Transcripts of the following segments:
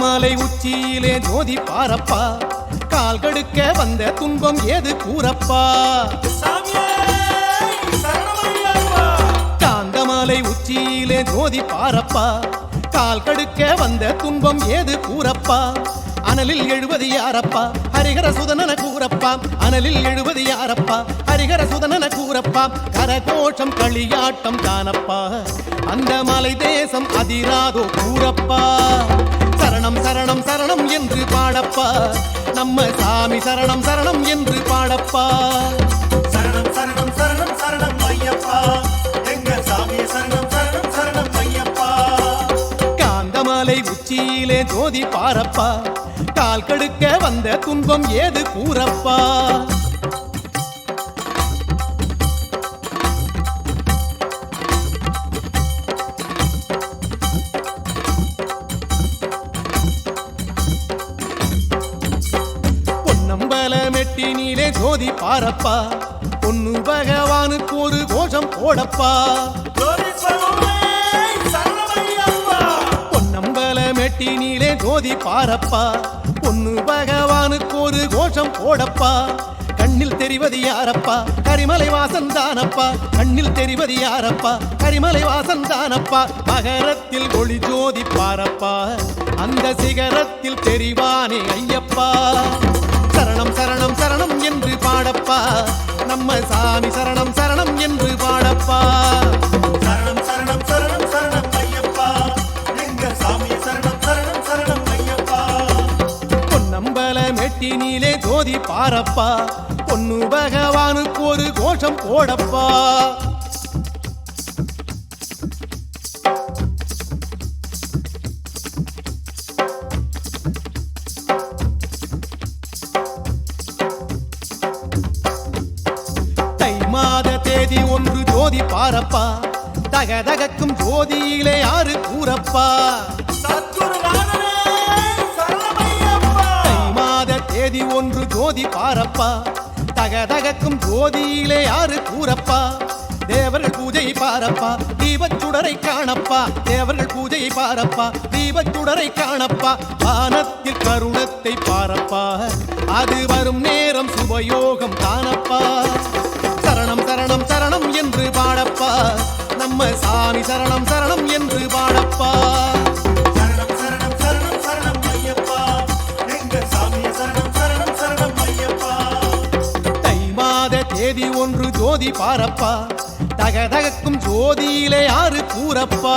உச்சியிலே ஜோதி பாரப்பா. கால் கடுக்க வந்த துன்பம் ஏது கூறப்பா. காந்தமலை உச்சியிலே ஜோதி பாரப்பா. கால் கடுக்க வந்த துன்பம் ஏது கூறப்பா. அனலில் எழுவது யாரப்பா? ஹரிகர சுதனன கூறப்பா. அனலில் எழுவது யாரப்பா? ஹரிகர சுதனன கூறப்பா. கரகோஷம் களியாட்டம் தானப்பா. அந்த மலை தேசம் அதிராதோ கூறப்பா. சரணம் சரணம் சரணம் என்று பாடப்பா. நம்ம சாமி சரணம் சரணம் என்று பாடப்பா. சரணம் சரணம் சரணம் சரணம் ஐயப்பா. எங்க சாமியே சரணம் சரணம் சரணம் ஐயப்பா. காந்தமலை உச்சியிலே ஜோதி பாரப்பா. கால் கடுக்க வந்த துன்பம் ஏது கூறப்பா? பொன்னம்பல மெட்டினிலே ஜோதி பாரப்பா. பொண்ணு பகவானுக்கு ஒரு கோஷம் போடப்பா. ஜோதி சுவாமியே சரணமையப்பா பொன்னம்பல மெட்டினிலே ஜோதி பாரப்பா. பொண்ணு பகவானுக்கு ஒரு கோஷம் போடப்பா. கண்ணில் தெரிவது யாரப்பா? கரிமலை வாசன் தானப்பா. கண்ணில் தெரிவது யாரப்பா? கரிமலை வாசன் தானப்பா. மகரத்தில் ஒளி ஜோதி பாரப்பா அந்த சிகரத்தில் தெரிவானே ஐயப்பா. சரணம் சரணம் சரணம் என்று பாடப்பா. நம்ம சாமி சரணம் சரணம் என்று பாடப்பா. பாரப்பா. பொண்ணு பகவானுக்கு ஒரு கோஷம் போடப்பா. தை மாத தேதி ஒன்று ஜோதி பாரப்பா. தகதகக்கும் ஜோதியிலே யாரு கூறப்பா. தேதி ஒன்று ஜோதி பாரப்பா. தகதகக்கும் ஜோதியிலே யாரு கூறப்பா? தேவர்கள் பூஜை பாரப்பா. தீபச்சுடரை காணப்பா. தேவர்கள் பூஜை பாரப்பா. தீபச்சுடரை காணப்பா. வானத்தில் கருணத்தை பாரப்பா. அது வரும் நேரம் சுபயோகம் தானப்பா. சரணம் சரணம் சரணம் என்று பாடப்பா. நம்ம சாமி சரணம் சரணம் என்று பாடப்பா. மாத ஒன்று ஜோதி பாரப்பா. தகதகக்கும் ஜோதியிலே யாரு கூறப்பா.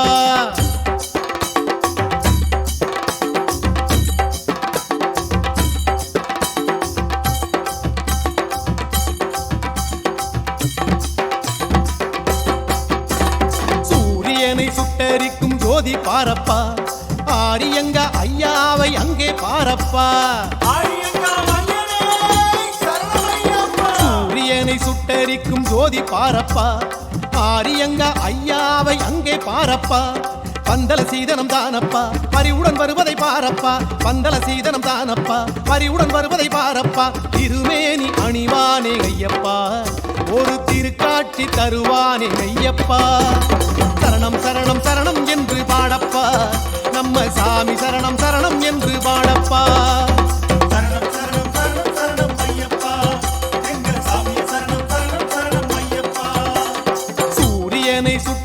சூரியனை சுட்டரிக்கும் ஜோதி பாரப்பா. ஆரியங்க ஐயாவை அங்கே பாரப்பா. ஆரியங்க சூரியனை சுட்டரிக்கும் ஜோதி பாரப்பா. ஆரியங்க ஐயாவை அங்கே பாரப்பா. பந்தல சீதனம் தானப்பா. பரிவுடன் வருவதை பாரப்பா. பந்தல சீதனம் தானப்பா. பரிவுடன் வருவதை பாரப்பா. திருமேனி அணிவானே ஐயப்பா. ஒரு திருக்காட்சி தருவானே ஐயப்பா. சரணம் சரணம் சரணம் என்று பாடப்பா. நம்ம சாமி சரணம் சரணம் என்று பாட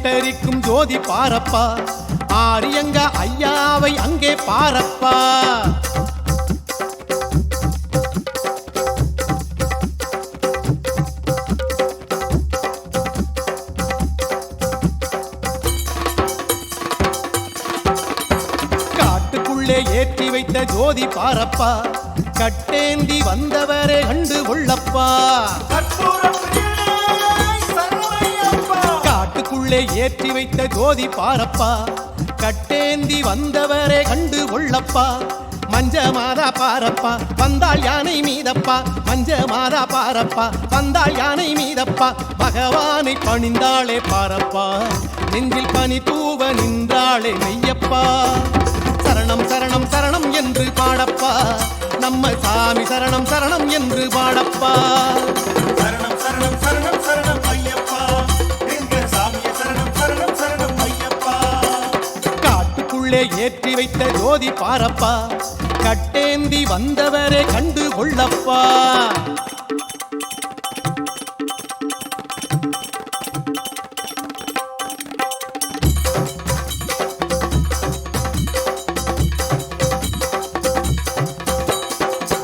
சுட்டரிக்கும் ஜோதி பாரப்பா. ஆரியங்க ஐயாவை அங்கே பாரப்பா. காட்டுக்குள்ளே ஏற்றி வைத்த ஜோதி பாரப்பா. கட்டேந்தி வந்தவரே கண்டு கொள்ளப்பா. உள்ளே ஏற்றி வைத்த ஜோதி பாரப்பா. கட்டேந்தி வந்தவரே கண்டு கொள்ளப்பா. மஞ்ச மாதா பாரப்பா வந்தால் யானை மீதப்பா. மஞ்ச மாதா பாரப்பா வந்தால் யானை மீதப்பா. பகவானை பணிந்தாளே பாரப்பா. நெஞ்சில் பனி தூவ நின்றாளே மெய்யப்பா. சரணம் சரணம் சரணம் என்று பாடப்பா. நம்ம சாமி சரணம் சரணம் என்று பாடப்பா. சரணம் சரணம் சரணம் உள்ளே ஏற்றி வைத்த ஜோதி பாரப்பா. கட்டேந்தி வந்தவரே கண்டு கொள்ளப்பா.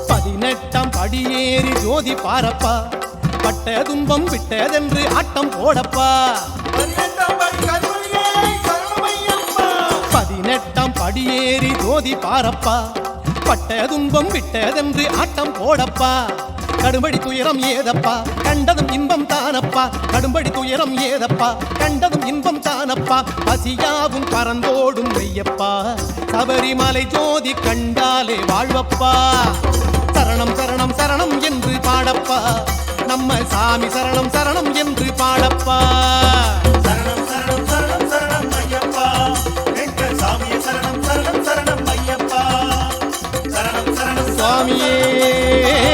பதினெட்டாம் படியேறி ஜோதி பாரப்பா. பட்ட துன்பம் விட்டதென்று ஆட்டம் போடப்பா. பதினெட்டாம் தோதி பாரப்பா. பட்ட துன்பம் விட்டதென்று ஆட்டம் போடப்பா. கடும்படி துயரம் ஏதப்பா? கண்டதும் இன்பம் தானப்பா. கடும்படி துயரம் ஏதப்பா? கண்டதும் இன்பம் தானப்பா. பசியாவும் பறந்தோடும் மெய்யப்பா சபரிமலை ஜோதி கண்டாலே வாழ்வப்பா. சரணம் சரணம் சரணம் என்று பாடப்பா. நம்ம சாமி சரணம் சரணம் என்று பாடப்பா. சுவாமியே.